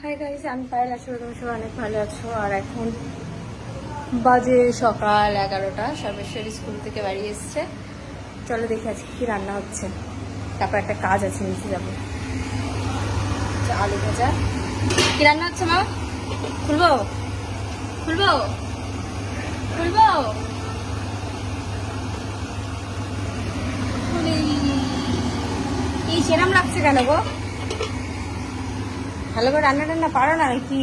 Hi guys আমি পায়েল আছি তুমি সবাই অনেক ভালো আছো। আর এখন বাজে সকাল এগারোটা সর্বেশ্বরী স্কুল থেকে বাড়ি এসছে। চলো দেখি আজকে কি রান্না হচ্ছে। তারপর একটা কাজ আছে নিচে যাব। আচ্ছা, আলু ভাজা। কি রান্না হচ্ছে মা? খুলবো? খুলবো? খুলবো? খুলি। এই সেরাম লাগছে কেন গো? ভালো করে রান্না টান্না পারো না নাকি?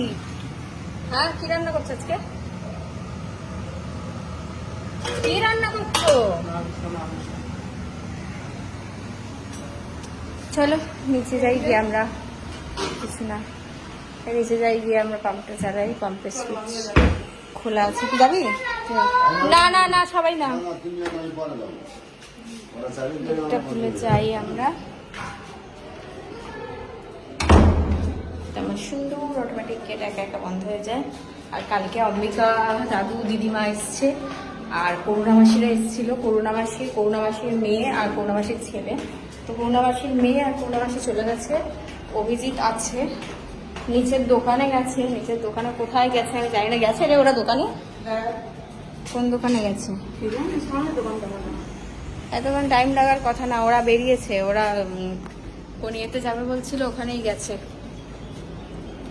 হ্যাঁ কি রান্না করছ আজকে? কি রান্না করছ? চলো নিচে যাই গিয়ে আমরা। কিছু না। নিচে যাই গিয়ে আমরা পাম্পটা চালাই পাম্পের সুইচ খোলা আছে। কি যাবি? না না না সবাই না এটা খুলে যাই আমরা। সুন্দর অটোমেটিক গেট একা একা বন্ধ হয়ে যায়। আর কালকে অম্বিকা দাদু দিদিমা এসছে, আর করুণা মাসিরা এসেছিল। করুণা মাসি করুণা মাসির মেয়ে আর করুণা মাসির ছেলে। তো করুণা মাসির মেয়ে আর করুণা মাসি চলে গেছে। অভিজিৎ আছে। নিচের দোকানে গেছে। নিচের দোকানে কোথায় গেছে আমি জানি না। গেছে রে ওরা দোকানে? কোন দোকানে গেছে? এতক্ষণ টাইম লাগার কথা না, ওরা বেরিয়েছে। ওরা কোন ইয়েতে যাবে বলছিল, ওখানেই গেছে।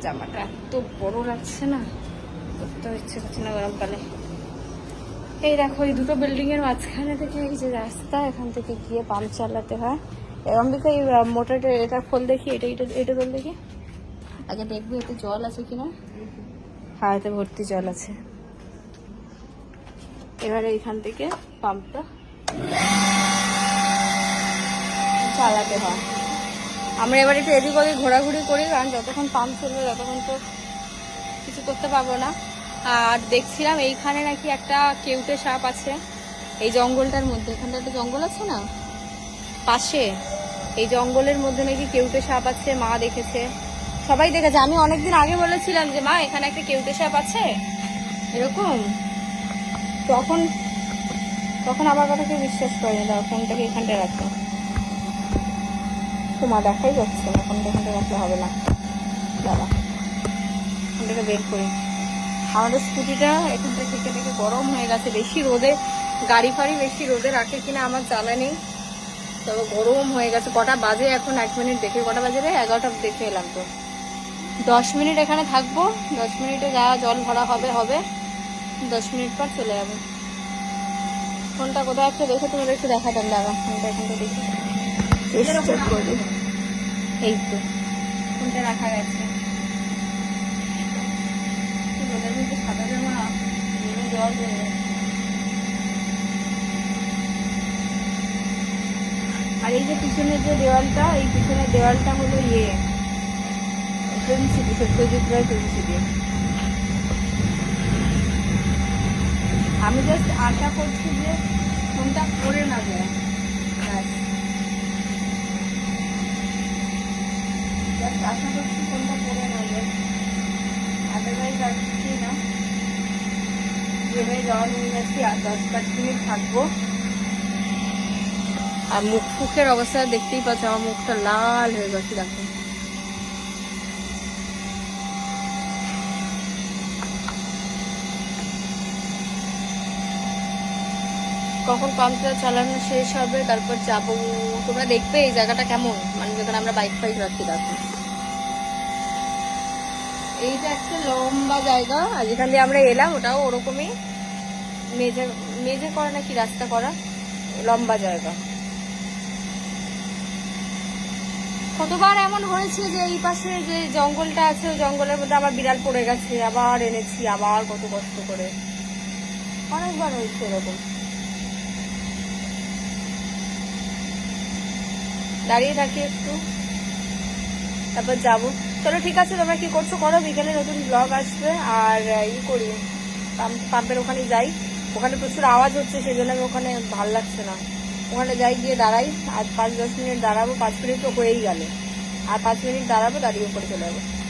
জামাটা এত বড় লাগছে না? করতে ইচ্ছে করছে না গরমকালে এই দেখো, এই দুটো বিল্ডিং এর মাঝখানে থেকে এই যে রাস্তা, এখান থেকে গিয়ে পাম্প চালাতে হয়। এরকম দিকে এই মোটরটা, এটা খোল দেখি, এটা এটা এটা খোল দেখি। আগে দেখবি এতে জল আছে কিনা? হ্যাঁ এতে ভর্তি জল আছে। এবারে এখান থেকে পাম্পটা চালাতে হয়। আমরা এবার একটু এদিক ওদিক ঘোরাঘুরি করি, কারণ যতক্ষণ পাম্প চলবে ততক্ষণ তো কিছু করতে পারব না। আর দেখছিলাম এইখানে নাকি একটা কেউটে সাপ আছে, এই জঙ্গলটার মধ্যে। এখানটা একটা জঙ্গল আছে না? পাশে। এই জঙ্গলের মধ্যে নাকি কেউটে সাপ আছে, মা দেখেছে। সবাই দেখেছে। আমি অনেকদিন আগে বলেছিলাম যে, মা, এখানে একটা কেউটে সাপ আছে? এরকম। তখন তখন আমার কথা কেউ বিশ্বাস করেনি। ফোনটাকে এখানটায় রাখো। তোমার দেখাই যাচ্ছে না এখানটা রাখলে হবে না। দাদা ফোনটাকে বের করি। আমাদের স্কুটিটা এখানটা থেকে থেকে গরম হয়ে গেছে বেশি রোদে গাড়ি ফাড়ি বেশি রোদে রাখে কিনা আমার জানা নেই। তবে গরম হয়ে গেছে কটা বাজে এখন এক মিনিট দেখে কটা বাজে রে? এগারোটা দেখে এলাম তো। দশ মিনিট এখানে থাকব দশ মিনিটে যা জল ভরা হবে হবে। দশ মিনিট পর চলে যাব। ফোনটা কোথায় একটা দেখে তোমাদের একটু দেখাতাম দাদা ফোনটা এখানটা দেখি। এই তো ফোনটা রাখা গেছে। রোদের মধ্যে সাদা জামা জল হয়ে গেছে। আর এই যে পিছনের যে দেওয়ালটা এই পিছনের দেওয়ালটা হলো ইয়ে ফিল্ম সত্যজিৎ রায় ফিল্ম আমি জাস্ট আশা করছি যে ফোনটা পড়ে না যায়। আশা করছি ফোনটা পড়ে না আদারওয়াইজ আর কিছুই না। যেভাবে যাওয়া নিয়ে যাচ্ছি, আর দশ পাঁচ মিনিট থাকব। আর মুখ ফুকের অবস্থা দেখতেই পাচ্ছ, আমার মুখটা লাল হয়ে গেছে, দেখো। কখন পাম্পটা চালানো শেষ হবে, তারপর যাব। তোমরা দেখবে এই জায়গাটা কেমন? মানে যেখানে আমরা বাইক ফাইক রাখি, দেখো। এইটা একটা লম্বা জায়গা, আর যেখান দিয়ে আমরা এলাম, ওটাও ওরকমই। মেজে মেজে করা নাকি রাস্তা করা? লম্বা জায়গা। কতবার এমন হয়েছে যে এই পাশে যে জঙ্গলটা আছে, ওই জঙ্গলের মধ্যে আবার বিড়াল পড়ে গেছে, আবার এনেছি, আবার কত কষ্ট করে। অনেকবার হয়েছে এরকম। দাঁড়িয়ে থাকি একটু, তারপর যাব। চলো ঠিক আছে, তোমরা কি করছ করো, বিকেলে নতুন ব্লগ আসবে আর ই করি। পাম্প- পাম্পের ওখানে যাই। ওখানে প্রচুর আওয়াজ হচ্ছে সেই জন্য আমি ওখানে ভালো লাগছে না। ওখানে যাই, গিয়ে দাঁড়াই। আর পাঁচ দশ মিনিট দাঁড়াবো, পাঁচ মিনিট তো হয়েই গেল। আর পাঁচ মিনিট দাঁড়াবো, দাঁড়িয়ে উপরে চলে যাব।